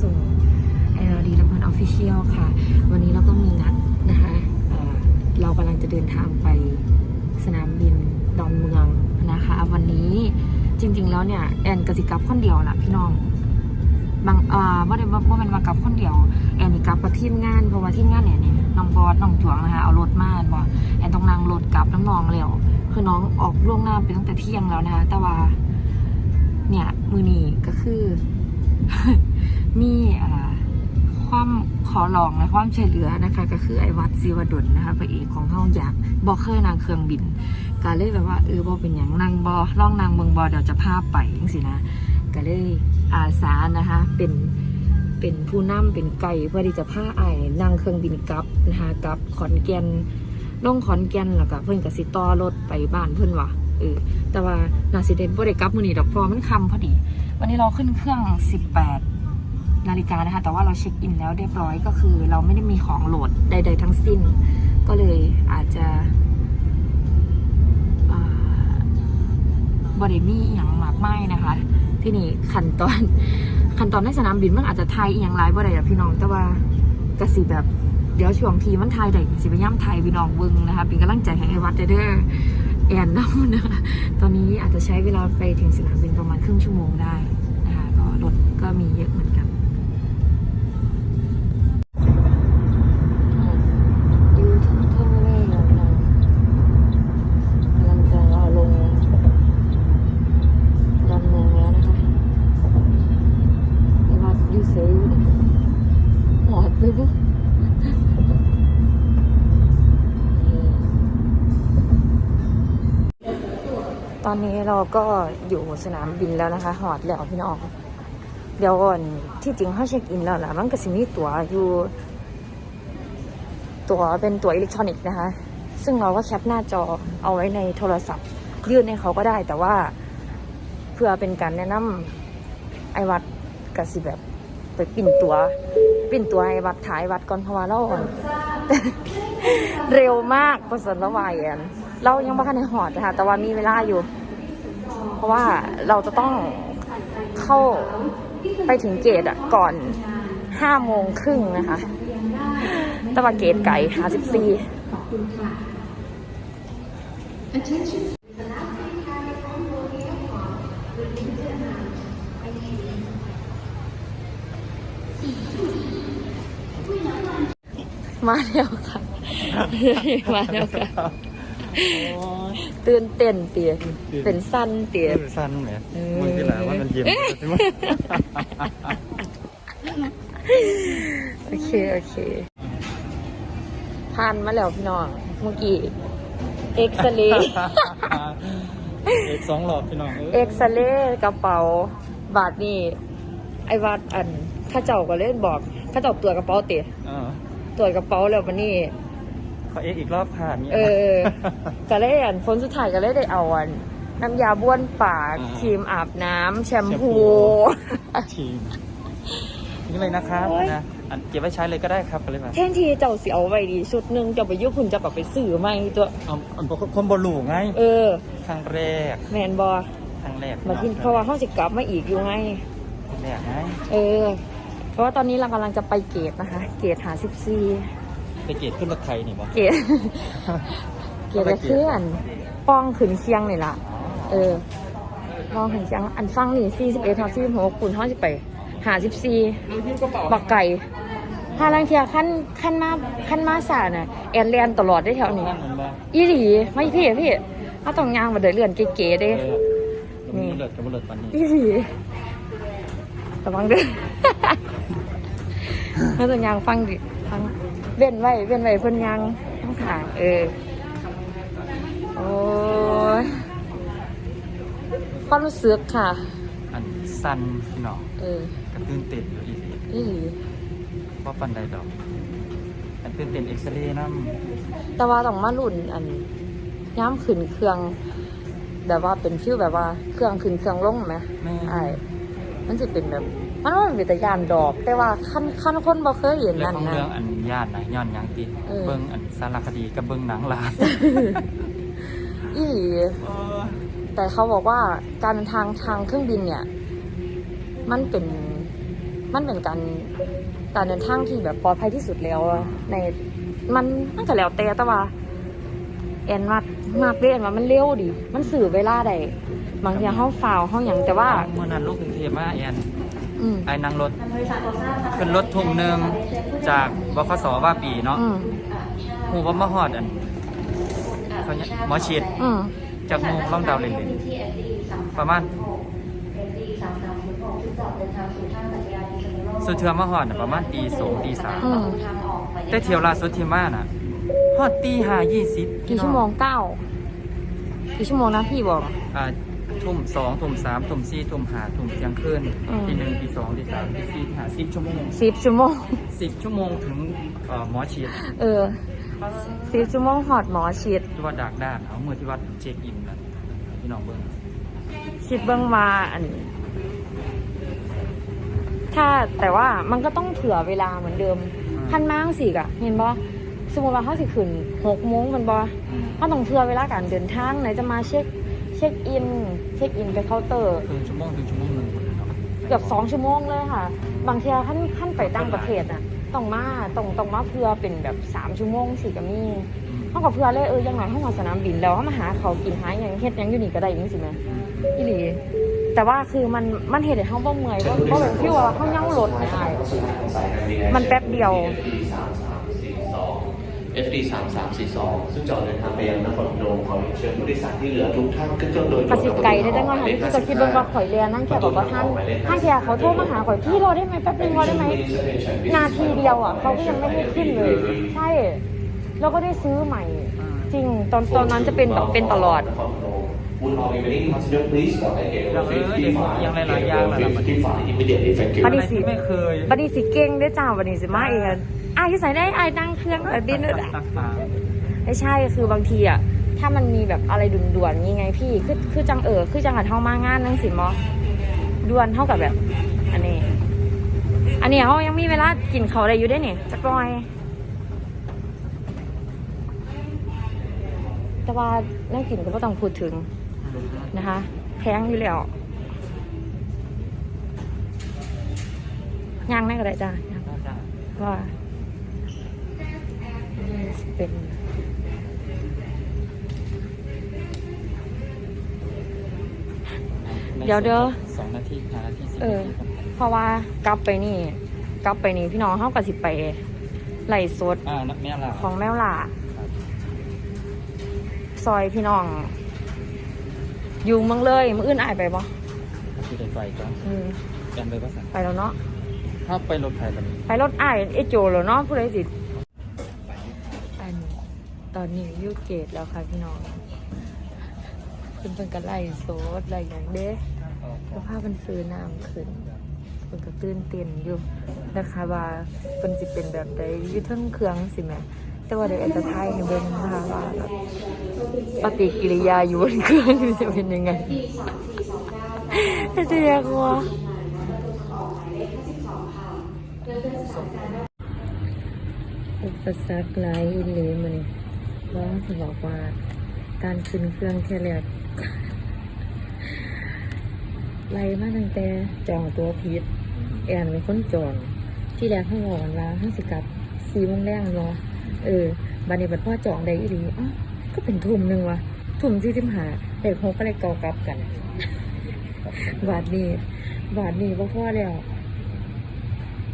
สู่ LD ลำเพลินออฟฟิเชียลค่ะ วันนี้เราก็มีนัดนะคะเรากำลังจะเดินทางไปสนามบินดอนเมืองนะคะ วันนี้จริง ๆ แล้วเนี่ยแอนกสิกลับคนเดียวนะพี่น้องบางอ่าว่าได้ว่าว่ามันมากับคนเดียวแอนนี่กลับกับทีมงานเพราะว่าทีมงานเนี่ยเนี่ยน้องบอสน้องจวงนะคะเอารถมาบ่แอนต้องนั่งรถกลับน้ำนองแล้วคือน้องออกล่วงหน้าไปตั้งแต่เที่ยงแล้วนะคะแต่ว่า เนี่ยมือนีก็คือ มีอ่าความขอลองและความช่วยเหลือนะคะ ก็คือไอ้วัดศิวดลนะคะพระเอกของเฮาอยากบอกเคยนางเครื่องบินก็เลยแบบว่าเออบ่เป็นอย่างนางบอล่องนางเมืองบอเดี๋ยวจะพาไปจังสินะก็เลยอาสานะคะเป็นเป็นผู้นำเป็นไก่เพื่อที่จะพาไอ้ายนั่งเครื่องบินกลับนะคะกลับขอนแก่นลงขอนแก่นแล้วก็เพิ่อนก็สิต่อรถไปบ้านเพิ่อนว่ะเออแต่ว่านาสิเดนบ่ได้กลับมือนี้ดอกพราะว่ามันค่ำพอดี วันนี้เราขึ้นเครื่อง 18 นาฬิกานะคะ แต่ว่าเราเช็คอินแล้วเรียบร้อยก็คือ เราไม่ได้มีของโหลดใด ๆ ทั้งสิ้น ก็เลยอาจจะอ่าบริมีอย่างมากไม่นะคะ ที่นี่ขั้นตอนขั้นตอนในสนามบินมันอาจจะไทยอย่างไรบ่ได้อะพี่น้องแต่ว่ากระสิแบบเดี๋ยวช่วงทีมันไทยได้สิไปย่ำไทยพี่น้องเบึงนะคะเป็นกำลังใจให้ไอวัดเด้อแอนน้ำนะคะตอนนี้อาจจะใช้เวลาไปถึงสนามบินประมาณครึ่งชั่วโมงได้นะคะก็รถก็มีเยอะเหมือน ตอนนี้เราก็อยู่สนามบินแล้วนะคะ หอดแล้วพี่น้อง เดี๋ยวก่อนที่จริงเขาเช็คอินแล้วล่ะ มันก็สิมีตั๋วอยู่ ตั๋วเป็นตั๋วอิเล็กทรอนิกส์นะคะ ซึ่งเราก็แคปหน้าจอเอาไว้ในโทรศัพท์ ยื่นให้เขาก็ได้ แต่ว่าเพื่อเป็นการแนะนำไอวัดกสิแบบไปปิ่นตัวปิ่นตัวไอวัดถ่ายวัดก่อนเพราะว่าเราเร็วมากประสนละวายแอน เรายังไม่ทันในหอดนะคะแต่ว่ามีเวลาอยู่ เพราะว่าเราจะต้องเข้าไปถึงเกตอะก่อนห้าโมงครึ่งนะคะแต่ว่าเกตไก่หาสิบสี่มาแล้วค่ะ มาแล้วค่ะ ตื่นเต้นเตียเป็นสั้นเตียเออสั้นแหมเออมึงที่ไหนว่ามันเย็นโอเค โอเคผ่านมาแล้วพี่น้องเมื่อกี้เอ็กซเรย์เอกสองหลอดพี่น้องเอ็กซเรย์กระเป๋า บาทนี่ไอ้วัดอันข้าเจ้าก็เล่นบอกข้าเจ้าตรวจกระเป๋าเตะเออตรวจกระเป๋าแล้ววันนี้ เขาเอกอีกรอบค่ะนี่ยเออก็เลยอันคนสุดท้ายก็เลยได้เอาอันน้ำยาบ้วนปากอ่าครีมอาบน้ำแชมแชมพูพูทีมนี่เลยนะครับโอ้ยนะอันเก็บไว้ใช้เลยก็ได้ครับไปเลยมาแทนที่เจ้าสิเอาไว้ดีชุดหนึงเจ้าไปยุคุณจะกลับไปซื้อใหม่ตัวเอาอันคนบอลูไง เออครั้งแรกแมนบอครั้งแรกมากินเพราะว่าเขาจะกลับมาอีกอยู่ไงครั้งแรกไงเออ เพราะว่าตอนนี้เรากำลังจะไปเกตนะคะ เกตหาสิบซี ไปเกตขึ้นรถไทยนี่บ่เกตเกตจะเคลื่อนป้องขืนเคียงนี่ล่ะ เออป้องขืนเคียง อันฟังนี่สี่สิบเอ็ดทอสี่สิบหกคุณเขาจะไปหาสิบซีบักไก่ถ้าลังเทียขั้นขั้นมาขั้นมาสาน่ะแอนเรียนตลอดได้แถวนี้นั่นมันบ่อีหลีไม่พี่พี่เขาต้องย่างมาเดินเลื่อนเก๋ๆเอเด้อมีเลิศกับเลิศปันนี้อีหลีระวังเด้อเขาต้องย่างฟังดิฟัง เว้นไว้เว้นไว้เพิ่นย่างทั้งขางเออ โอ้ยความรู้สึกค่ะ อันสั้นพี่น้องเออ กระตื้นเต้นอยู่อีกอีหลีว่าปันใดดอก อันตื่นเต้นเอ็กซเรย์น้ำแต่ว่าต้องมาลุ่นอันย้ำขึ้นเครื่อง แบบว่าเป็นฟิลแบบว่าเครื่องขึ้นเครื่องลงไหมแม่ ไอ้มันจะเป็นแบบ มันว่ามันเป็นแต่ยานดอก แต่ว่าขั้นขั้นคนบ่เคยเห็นเรื่อนั่งนของนะ เรื่องอันย่านนะย้อนหยังติเออ เบิ่งอันสารคดีกับเบิ่งหนังลาอีหลีแต่เขาบอกว่าการทางทางเครื่องบินเนี่ย มันเป็นมันเป็นการการเดินทางที่แบบปลอดภัยที่สุดแล้วอะในมันมันก็แล้วแต่แต่ว่าแอนมากมากเลยแอนว่ามันเร็วดิมันสื่อเวลาได้บางทีเฮาฝ่าวเฮาหยังแต่ว่าเมื่อนั้นลูกกรุงเทพมาแอน อืมไอ้นั่งรถ ขึ้นรถทุ่มหนึ่งจากบคสว่าปีเนาะอืมหูว่ามาฮอดอันเขาเนี่ยหมอฉีดอืมจากโมงล่องดาวเล่นๆประมาณสุดเทือมาฮอดน่ะประมาณตีสองตีสามอืมแต่เที่ยวล่าสุดที่มาน่ะฮอดตีห้ายี่สิบกี่ชั่วโมงเก้ากี่ชั่วโมงนะพี่บอกอ่า ทุ่มสองทุ่มสามทุ่มสี่ทุ่มห้าทุ่มเที่ยงคืนอืมตีหนึ่งตีสองตีสามตีสี่ตีห้าสิบชั่วโมงสิบชั่วโมง สิบชั่วโมงถึงเอ่อหมอฉีดเออสิบชั่วโมงหอดหมอฉีดที่ว่าดากด้านเอาเมื่อที่วัดเช็คอินนะพี่น้องเบิ้งคิดเบื้องมาอันถ้าแต่ว่ามันก็ต้องเผื่อเวลาเหมือนเดิมพันมางสิกะเห็นบ่สมมติว่าเขาสิขึ้นหกโมงแมันบ่อืมเขาต้องเผื่อเวลาการเดินทางไหนจะมาเช็ค เช็คอิน เช็คอินไปเคาน์เตอร์ครึ่งชั่วโมงถึงชั่วโมงหนึ่งเนาะเกือบสองชั่วโมงเลยค่ะ บางทีขั้นขั้นไปต่างประเทศน่ะต้องมาต้องต้องมาเพื่อเป็นแบบสามชั่วโมงสี่ก็มีอืมเขากับเพื่อเลยเอออยังไงเขามาสนามบินแล้วเขามาหาเขาวกินหาอย่างเฮ็ดหยังอยู่นี่ก็ได้ยังสิแม่อีหลีแต่ว่าคือมันมันเห็นให้เขาบ่เมื่อยบ่บ่แบบพี่ว่าเขาเงารถไม่ได้มันแป๊บเดียว FD 3342 ซึ่งจะออกเดินทางไปยังนครพนมขอเชิญผู้โดยสารที่เหลือทุกท่านขึ้นเครื่องโดยกระสิบไก่ได้จังว่าพี่ก็คิดเบิ่งว่าข่อยเรียนนั่งแค่บอกว่าท่านท่านแค่เขาโทรมาหาข่อยพี่รอได้ไหมแป๊บนึงรอได้ไหมนาทีเดียวอะเขาก็ยังไม่ให้ขึ้นเลย ใช่แล้วก็ได้ซื้อใหม่ จริงตอนตอนนั้นจะเป็นแบบเป็นตลอด Would all remaining passenger please stop at gate ยังเออเด็กยังหลายๆอย่างเลยล่ะมัน55 immediately thank you บัดนี้สิไม่เคยบัดนี้สิเก่งได้อจ้าบัดนี้สิมาเองอะอ้าย ที่ใส่ได้อ้ายนั่งเครื่องแบบบินเลยตักตาไม่ใช่คือบางทีอะถ้ามันมีแบบอะไรด่วนๆยังไงพี่คือคือจังเออคือจังหัดเฮามางานนั่งสิมอด่วนเท่ากับแบบ อันนี้ อันนี้เขายังมีเวลากินเขาวได้อยู่ได้เนี่ยจักหน่อยแต่ว่าเรื่องกินก็ไม่ต้องพูดถึงนะคะ แพงอยู่แล้วย่างนั่นก็ได้จ้าย่างว่า เป็นเดี๋ยวเด้อสองนาทีห้านาทีสิบเออนาทีเพราะว่ากลับไปนี่ กลับไปนี่พี่น้องเขากับสิไปไหลฟ์สดอ่านักแม่ลาของแมวล่าซอยพี่น้อง อยู่เมืองเลยมืออื่นอายไปบ่คือได้ไฟจ้ะอืมแอนไปภาษาไปแล้วเนาะ ถ้าไปรถไฟแบบนี้ไปรถอายเอโจแล้วเนาะผู้ใดสิอัน ตอนนี้ยูเกตแล้วค่ะพี่น้องคุณเป็นกันไล่โซดไล่อย่างเด้สภาพมันซื้อน้ำขึ้นเป็นก็ตื่นเต้นอยู่นะคะว่าเป็นสิเป็นแบบใดอยืดทั้งเครื่องสิแม่แต่ว่าเดี๋ยวแอจะทายให้เบิ่งนะคะว่าบบปฏิกิริยาอยู่บนเครื่องจะเป็นยังไงจะเรียกว่าอุปสรรคหลายอีหลีมัน น้องจะบอกว่าการขึ้นเครื่องแค่แรกไล่มาตั้งแต่จองตัวผิดแอนเป็นคนจองที่แรกเขาบอกกันว่าห้าสิกลับสี่โมงแรกเนาะเออบันนี้บัดพ่อจองได้อีหลีอ๋อก็เป็นทุ่มหนึ่งวะทุ่มที่สิบหาเด็กหกก็เลยเกากลับกัน บาทนี้ บาทนี้พ่อพ่อแล้ว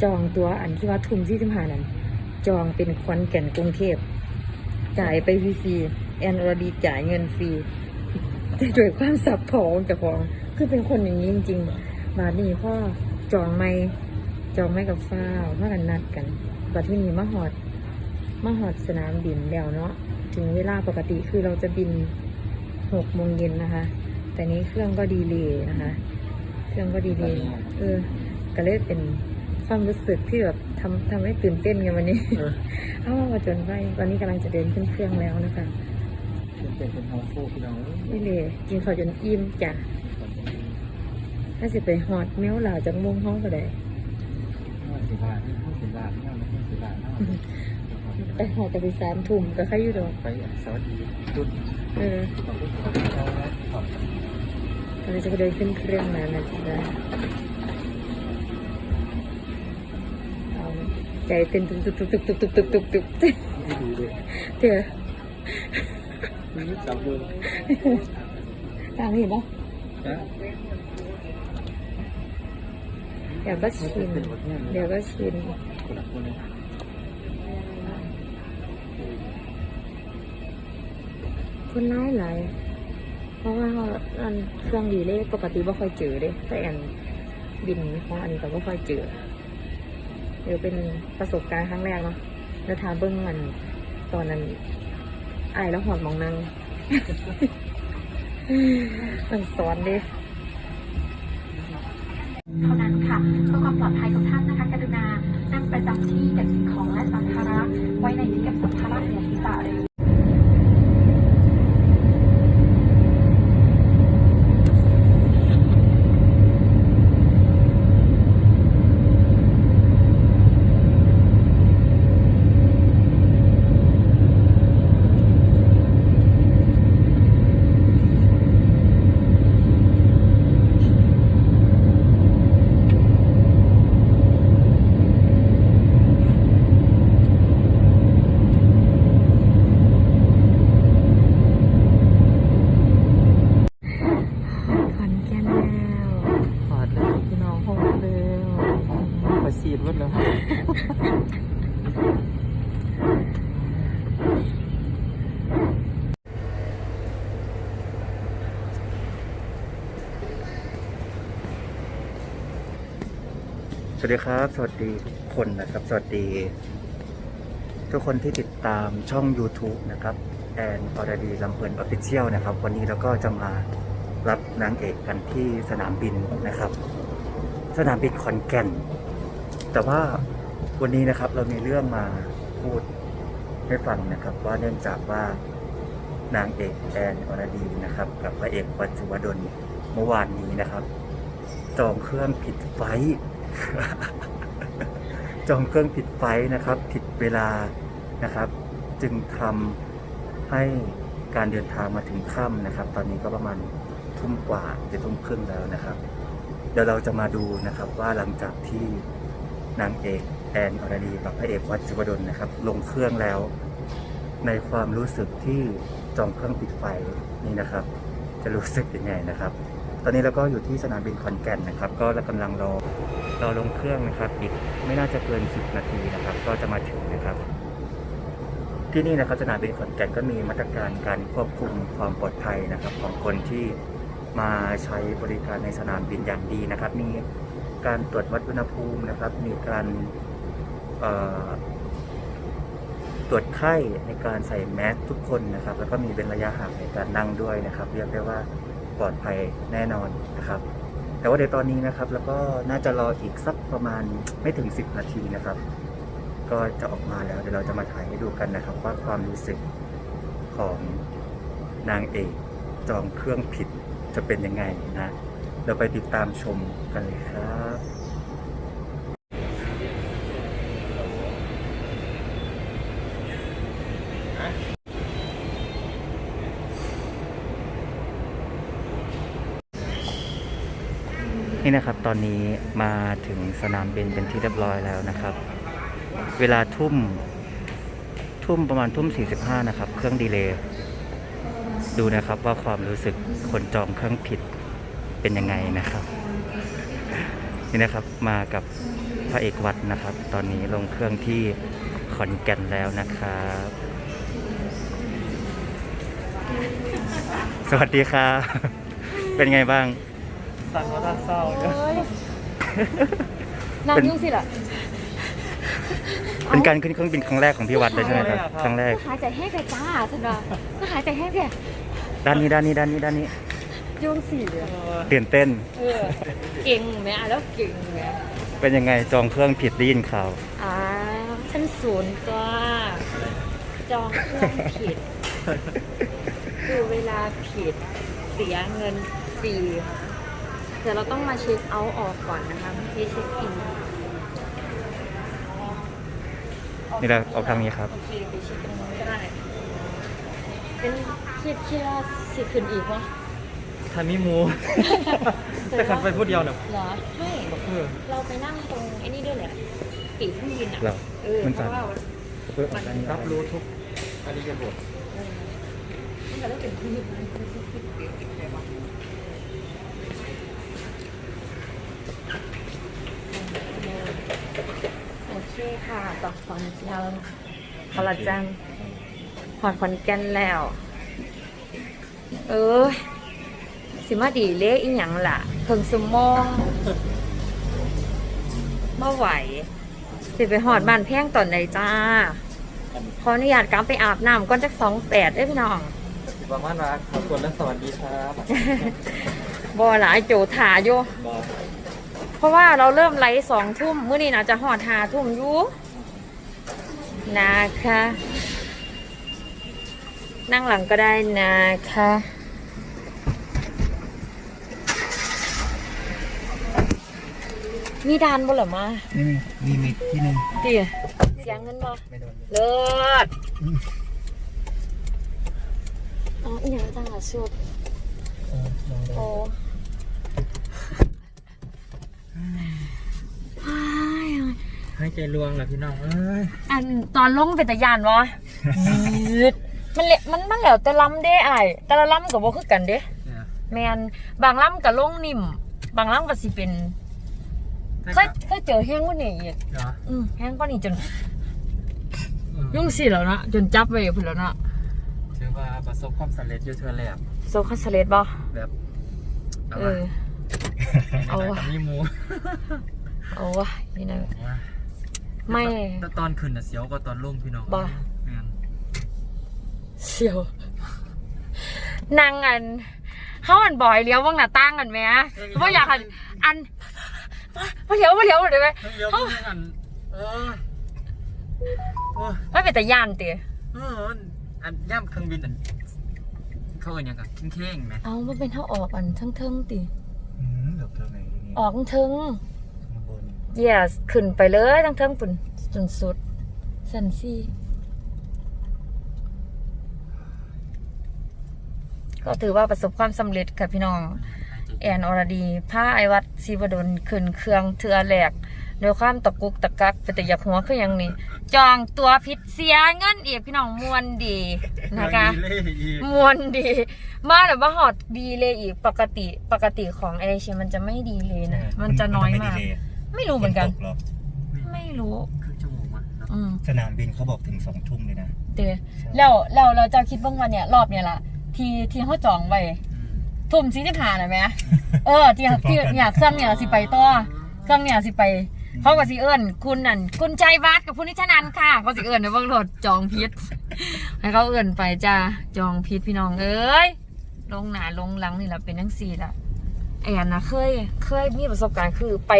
จองตัวอันที่ว่าทุ่มที่สิบหานั้น จองเป็นคอนแก่นกรุงเทพ จ่ายไปฟรีๆแอนอรดีจ่ายเงินฟรีแต่โดวยความสับพองกับของคือเป็นคนอย่างนี้จริงๆบาทนี้พ่อจองไม่จองไม่กับฟ้าวมากันนัดกันบัดที่นี้มาหอดมาหอดสนามบินแล้วเนาะถึงเวลาปกติคือเราจะบินหกโมงเย็นนะคะ แต่นี้เครื่องก็ดีเลยนะคะ เครื่องก็ดีเลยเออก็เลยเป็น ความรู้สึกที่แบบทำทำให้ตื่นเต้นกันวันนี้เออเอามาจนไปตอนนี้กำลังจะเดินขึ้นเครื่องแล้วนะคะเป็นเป็นฮอฟูพี่น้องนี่เลยกินข้าวจนอิ่มจ้ะถ้าสิไปฮอดแมวหลาจากโมงห้องก็ได้ห้าสิบบาทห้าสิบบาทห้าสิบบาทห้าไปหอดกับไปสามทุ่มก็ใครอยู่ดอกไปสวัสดีจุดเออขอบคุณครับกำลังจะไปเดินขึ้นเครื่องแล้วนะจ๊ะ ใจเต้นตุกตุกตุกตุกตุกตุกตุกตุกตุกไม่ดีเลยเดี๋ยวไม่จับเลยตามเห็นปะนะเดี๋ยวก็ชินเดี๋ยวก็ชินคนละคนนร้ายหลายเพราะว่าอันเครื่องดีเลยปกติไม่ค่อยเจอเด้แต่อันบินของอันนี้ก็ไม่ค่อยเจอ เดี๋ยวเป็นประสบการณ์ครั้งแรกเนาะแล้วทาเบิ้งมันตอนนั้นอายแล้วหอดมองนางมันสอนดิเท่านั้นค่ะเพื่อความปลอดภัยของท่านนะคะกรุณานำประจำที่เก็บสิ่งของและสัมภาระไว้ในที่เก็บสัมภาระเหนือศีรษะหรือ ขอนแก่นแล้ว ฟาดเลย พี่น้องห้องเร็ว ขอซีดรถแล้ว สวัส ดีครับ สวัสดีทุกคนนะครับ สวัสดี ทุกคนที่ติดตามช่อง YouTube นะครับแอนอรดีลำเพลินออฟฟิเชียลนะครับ วันนี้เราก็จะมารับนางเอกกันที่สนามบินนะครับ สนามบินขอนแก่น แต่ว่าวันนี้นะครับเรามีเรื่องมาพูดให้ฟังนะครับ ว่าเนื่องจากว่านางเอกแอนอรดีนะครับ กับพระเอกปัจจุบดลเมื่อวานนี้นะครับจองเครื่องผิดไฟ จองเครื่องผิดไฟนะครับ ผิดเวลานะครับ จึงทำให้การเดินทางมาถึงค่ำนะครับ ตอนนี้ก็ประมาณทุ่มกว่าจะทุ่มครึ่งแล้วนะครับ เดี๋ยวเราจะมาดูนะครับว่าหลังจากที่นางเอกแอนอรดีกับพระเอกวัดศิวดลนะครับ ลงเครื่องแล้ว ในความรู้สึกที่จองเครื่องปิดไฟนี่นะครับ จะรู้สึกยังไงนะครับ ตอนนี้เราก็อยู่ที่สนามบินขอนแก่นนะครับ ก็กำลังรอรอลงเครื่องนะครับอีกไม่น่าจะเกิน 10 นาทีนะครับ ก็จะมาถึงนะครับ ที่นี่นะครับสนามบินขอนแก่นก็มีมาตรการการควบคุมความปลอดภัยนะครับ ของคนที่มาใช้บริการในสนามบินอย่างดีนะครับ มีการตรวจวัดอุณหภูมินะครับ มีการตรวจไข้ในการใส่แมสทุกคนนะครับ แล้วก็มีเป็นระยะห่างในการนั่งด้วยนะครับ เรียกได้ว่า ปลอดภัยแน่นอนนะครับ แต่ว่าเดี๋ยวตอนนี้นะครับ แล้วก็น่าจะรออีกสักประมาณไม่ถึง 10 นาทีนะครับ ก็จะออกมาแล้วเดี๋ยวเราจะมาถ่ายให้ดูกันนะครับ ว่าความรู้สึกของนางเอกจองเครื่องผิดจะเป็นยังไงนะ เราไปติดตามชมกันเลยครับ นี่นะครับตอนนี้มาถึงสนามบินเป็นที่เรียบร้อยแล้วนะครับ เวลาทุ่มทุ่มประมาณทุ่ม 45 นะครับ เครื่องดีเลย์ดูนะครับว่าความรู้สึกคนจองเครื่องผิดเป็นยังไงนะครับ นี่นะครับมากับพระเอกวัดนะครับ ตอนนี้ลงเครื่องที่ขอนแก่นแล้วนะครับ สวัสดีครับ เป็นไงบ้าง สั่งเขาทางเศร้าเนี่ยนั่งยุ่งสิล่ะเป็นการขึ้นเครื่องบินครั้งแรกของพี่วัดเลยใช่ไหมครับ ครั้งแรก หายใจแห้งเลยจ้าสนอหายใจแห้งเนี่ยด้านนี้ด้านนี้ด้านนี้ด้านนี้ยุ่งสิเลยตื่นเต้น เออ เก่งไหมอะแล้วเก่งไหมเป็นยังไงจองเครื่องผิดได้ยินข่าวอ่าชั้นศูนย์ก็จองเครื่องผิดดูเวลาผิดเสียเงินฟรี เดี๋ยวเราต้องมาเช็คเอาท์ออกก่อนนะคะไม่ใช่เช็คอินนี่เราเอาทางนี้ครับ โอเคไปเช็คตรงนู้นก็ได้เป็นคิดคิดว่าสิขึ้นอีกวะทามิมู แต่ขันไปพูดเดียวเนี่ยเหรอไม่เออเราไปนั่งตรงไอ้นี่ด้วยแหละตปีเครื่องบินอะเหรอเออมันเพสั่นราะว่าเพื่ออันนี้รับรู้ทุกอริยบทมันจะต้องเป็นเครื่องบินมันโอเคค่ะต่อขอนเราขอละจังหอดขอนแก่นแล้ว เออ สิมาดีเละอีหยังล่ะเพิ่งสมองมาไหว สิไปหอดบ้านแพงตอนไหนจ้า ขออนุญาตกลับไปอาบน้ำก่อนจักสองแปดได้อพี่น้องประมาณว่าขอบคุณและสวัสดีครับบอหลายโจถาโยบอเพราะว่าเราเริ่มไลฟ์สองทุ่มมื้อนี้นะจะหอดหาทุ่มอยู่ นะคะ นั่งหลังก็ได้นะคะ มีดานบ่เหรอมานี่มีมีที่หนึ่งเตี๋ยเสียเงินบ่ไม่โดนเลิศอ๋ออีหยังจังอะชุดโอ้ย ให้ใจลวงเหรอพี่น้องเอ้ยอันตอนลงเป็นตะยานวะยืดมันเละมันมันแล้วแต่ลำเด้ไอ้ายแต่ละลำกับบ่คือกันเด้ เนี่ยแมนบางลำกับลงนิ่ม บางลำก็สิเป็นเคยเคยเจอแห้งกว่านี้อีกเหรออืมแห้งกว่านี้จนอืมยุ่งสิแล้วเนาะจนจับไว้พุ่นแล้วเนาะถือว่าประสบความสำเร็จอยู่เทือแรกโซคัสเลตบ่แบบเอาเอวะอ เอาเอาวะวะ มีหมู เอาวะนี่นะ เอาวะ ไม่ แต่ตอนขึ้นน่ะเสียวกว่าตอนลงพี่น้องบ่ แม่นเสียวนางอันเขาอันบ่อยเลี้ยวว่างหน้าตั้งกันไหมว่าอยากอันอันมาเลี้ยวมาเลี้ยวเดี๋ยวไหมเดี๋ยวพี่อันเออโอ้ยไม่เป็นแต่ย่านเตี๋ยเอออันย่ำเครื่องบินอันเขาเอ่ยยังกับเข่งๆไหมเอามันเป็นเท่าออกอันทั้งเทิงๆติอืมเดี๋ยวเธอไหนนี่ออกทั้งเทิงข้างบน yes ขึ้นไปเลยทั้งเทิงปุ่นจนสุดสันซี่ก็ถือว่าประสบความสำเร็จค่ะพี่น้อง แอนอรดีผ้าไอวัดศิวดลขึ้นเครื่องเทือแหลกด้วยความตะกุกตะกักเป็นแต่อยากหัวคืออย่างนี้ จองตัวพิษเสียเงินอีกพี่น้องมวนดีนะคะ เล่อีกมวนดี มาแต่ว่าหอดดีเลยอีกปกติปกติของเอเชียมันจะไม่ดีเลยนะ มันจะน้อยมาก ไม่รู้เหมือนกัน ฝตหรอไม่รู้ ครึ่งชั่วโมงมั้งเนอะอืมสนามบินเขาบอกถึงสองทุ่มเลยนะเตะแล้วแล้วเราจะคิดบ้างวันเนี่ยรอบเนี่ยล่ะ ที่ที่เขาจองไว้อืมทุ่มสี่สิบห้าน่ะไหมเออที่ที่เนี่ยเครื่องเนี่ยสิไปต่อเครื่องเนี่ยสิไป เขาก็สิเอิญคุณนั่นคุณใจวัดกับคุณนิชนันท์ค่ะเขาสิเอิญในเบื้องรถจองพิษให้เขาเอิญไปจ้าจองพิษพี่น้องเอ้ยลงหนาลงหลังนี่แหละเป็นทั้งสี่ละแอนนะเคยเคยมีประสบการณ์คือไป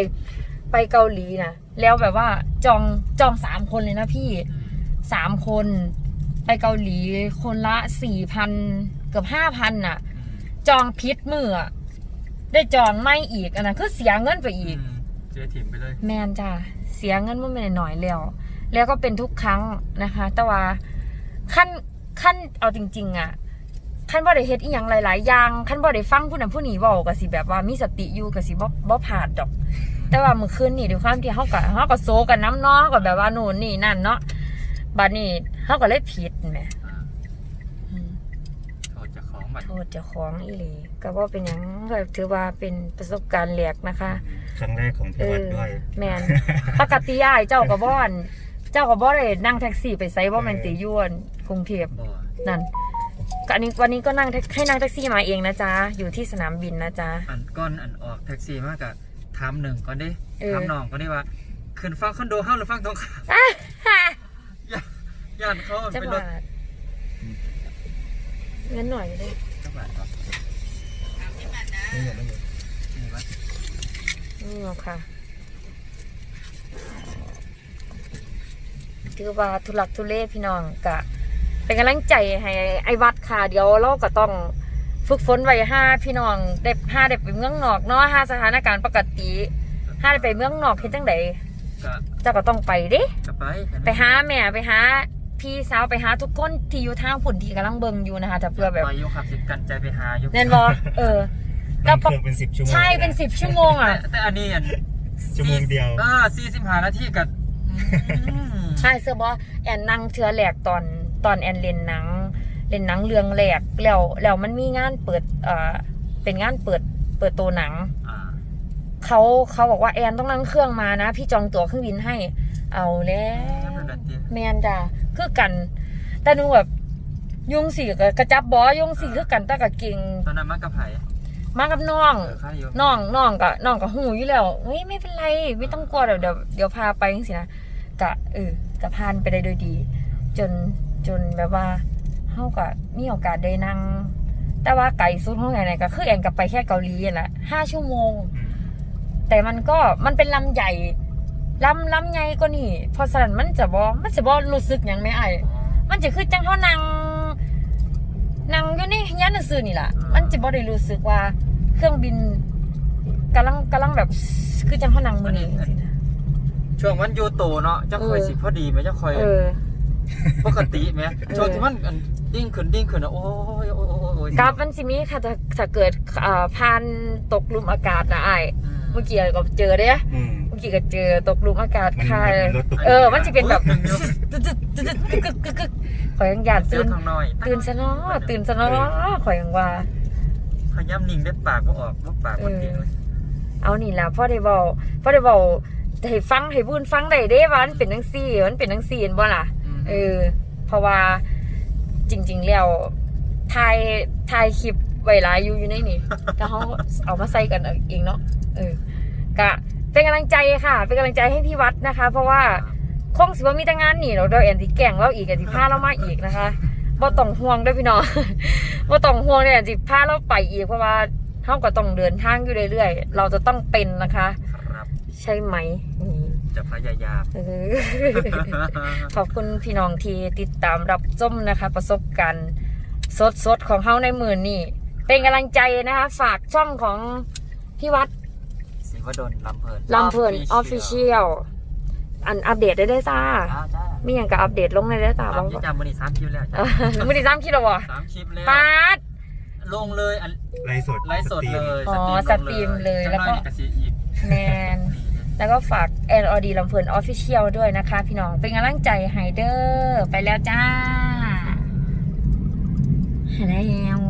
ไปเกาหลีนะแล้วแบบว่าจองจองสามคนเลยนะพี่สามคนไปเกาหลีคนละสี่พันเกือบห้าพันน่ะ จองพิษมืออะได้จองไม่อีกอันนั้นคือเสียเงินไปอีกอืมเจอถิ่มไปเลย แมนจ้ะเสียเงินมันไม่หน่อยแล้ว แล้วก็เป็นทุกครั้งนะคะ แต่ว่าขั้นขั้นเอาจริง ๆ อะขั้นบ่ได้เฮ็ดอีหยังหลาย ๆ อย่างขั้นบ่ได้ฟังผู้นั้นผู้นี้เว้าก็สิแบบว่ามีสติอยู่ก็สิบ่บ่พลาดดอก แต่ว่ามื้อคืนนี่ด้วยความที่เฮาก็เฮาก็โซกันน้ำเนาะก็แบบว่านู่นนี่นั่นเนาะบัดนี้เฮาก็เลยผิดแหมอ่าอืมโทษเจะของบัตรโทษเจ้าของอีหลีก็บ่เป็นหยังก็ถือว่าเป็นประสบการณ์แหลกนะคะครั้งแรกของพี่วัดด้วยแมนปกติอ้ายเจ้ากับบ้านเจ้ากับบ่ได้นั่งแท็กซี่ไปไซบ่แมนติยวนกรุงเทพบ่นั่นก็อันนี้วันนี้ก็นั่งแท็กให้นั่งแท็กซี่มาเองนะจ๊ะอยู่ที่สนามบินนะจ๊ะอันก้อนอันออกแท็กซี่มากอะ ถามหนึ่งก่อนดิเออ ถามน้องก่อนดิว่าขึ้นฟังคอนโดเฮ้าหรือฟังตรงข้ามอะฮ่าย่านย่านเขาจะเป็นรบาถทเงินหน่อยเลยจังหวัดครับนี่ยังไม่หยุดนี่วะนี่หรอกค่ะถือว่าทุลักทุเลพี่น้องกะ เป็นกำลังใจให้ไอ้วัดค่ะ เดี๋ยวเราก็ต้อง ฝึกฝนไว้ห้าพี่น้องได้ห้าได้ไปเมืองนอกเนาะห้าสถานการณ์ปกติห้าได้ไปเมืองนอกเฮ็ดจังไดก็เจ้าก็ต้องไปเด้จะไปกันไปหาแม่ไปหาพี่สาวไปหาทุกคนที่อยู่ทางผุ่นที่กำลังเบิ่งอยู่นะคะถ้าเพื่อแบบไปอยกครับสิกันใจไปหาอยกแน่นบอเออ นั่งเครื่องเป็นสิบชั่วโมงใช่เป็นสิบชั่วโมงแต่อะ แต่อันนี้อันชั่วโมงเดียวเออสี่สิบห้านาทีกับใช่เสื้อบอแอนนั่งเทือแหลกตอนตอนแอนเล่นหนัง เล่นหนังเรื่องแหลกแล้วแล้วมันมีงานเปิดเอ่อเป็นงานเปิดเปิดตัวหนัง อ่าเขาเขาบอกว่าแอนต้องนั่งเครื่องมานะ พี่จองตั๋วเครื่องบินให้ เอาแล้ว นั่นเป็นเตียแมนจ้ะคือกัน แต่หนูแบบยุงสีกระจับบอยุงสีคือกันแต่กับเก่งตอนนั้นมันกับไผ่มากับน้อง เออข้าอยู่น้องน้องก็น้องก็หูอยู่แล้วเฮ้ยไม่เป็นไร ไม่ต้องกลัวเดี๋ยวเดี๋ยวเดี๋ยวพาไปจังสินะกะเออกะพานไปได้โดยดี จนจนแบบว่า เฮาก็มีโอกาสได้นั่ง แต่ว่าไก่สุดห้องไหนๆก็คือแอนกลับไปแค่เกาหลีนั่นแหละห้าชั่วโมง แต่มันก็มันเป็นลำใหญ่ลำลำใหญ่ก็นี่เพอสนันมันจะบอมันจะบอรู้สึกหยังไม่ไอายมันจะคือจังเท่านังนังอยู่ในย่านหนังสือนี่แหละมันจะบอได้รู้สึกว่า เครื่องบินกำลังกำลังแบบคือจังเท่านังมือนี่ช่วงมันอยู่โตเนาะเจ้าคอยสิพอดีไหมเจ้าคอยเออ ปกติไหมช่วงที่มันอันดิ้งขึ้นดิ้งขึ้นอะโอ้ยโอ้ยโอ้ยโอ้ยกราฟมันสิมีค่ะถ้าถ้าเกิดอ่าพานตกหลุมอากาศนะไอ้ายอืมเมื่อกี้ก็เจอเด้อืม เมื่อกี้ก็เจอตกหลุมอากาศค่ะ มันมีรถตก เออ มันจะเป็นแบบอุ๊ยมันมีรถตึ๊ดตึ๊ดตึ๊ดตึ๊ดกึกกึกกึกขอยยังหยาดเสียตื่นข้างน้อยตื่นซะเนาะตื่นซะเนาะขอยยังว่า พยายามนิ่งได้ปากก็ออกว่าปากมันติดเอานี่ล่ะพ่อได้บอกพ่อได้บอกให้ฟังให้พูนฟังได้เด้ว่ามันเป็นจังซี่มันเป็นจังซี่เห็นบ่ล่ะ เออ เพราะว่าจริง ๆ แล้วถ่ายถ่ายคลิปไว้หลายอยู่อยู่ในนี่แต่เขาเอามาใส่กันเอาเองเนาะเออกะเป็นกำลังใจค่ะ เป็นกำลังใจให้พี่วัดนะคะ เพราะว่าคงสิว่ามีแต่งานหนีเราเดยวแอนติแก่งเราอีกแอนติพาเรามาอีกนะคะบ่ต้องห่วงเด้วยพี่น้องบ่ต้องห่วงเลยแอนติพาเราไปอีกเพราะว่าเขาก็ต้องเดินทางอยู่เรื่อยๆ เราจะต้องเป็นนะคะครับใช่ไหมนี่ จะพยายาม เออ ขอบคุณพี่น้องที่ติดตามรับชมนะคะ ประสบการณ์สดๆของเขาในมือนี่เป็นกำลังใจนะคะ ฝากช่องของพี่วัดสิวดลลำเพลินลำเพลินออฟฟิเชียลอันอัปเดตได้ได้จ้าอ้าวจ้ามีอย่างกับอัปเดตลงได้ได้จ้าตาบ้ามงที่จำมันนี่สามคลิปแล้วเออมือที่สามคิดแล้ววะสามคลิปแล้วปาด ลงเลยอันไลฟ์สดไลฟ์สดเลยอ๋อสตรีมเลยจังแล้วก็น้อยนี่กสีอีก แมน แล้วก็ฝากแอนออดีลำเพลินออฟฟิเชียลด้วยนะคะ พี่น้อง เป็นกำลังใจไฮเดอร์ไปแล้วจ้าหาแล้ว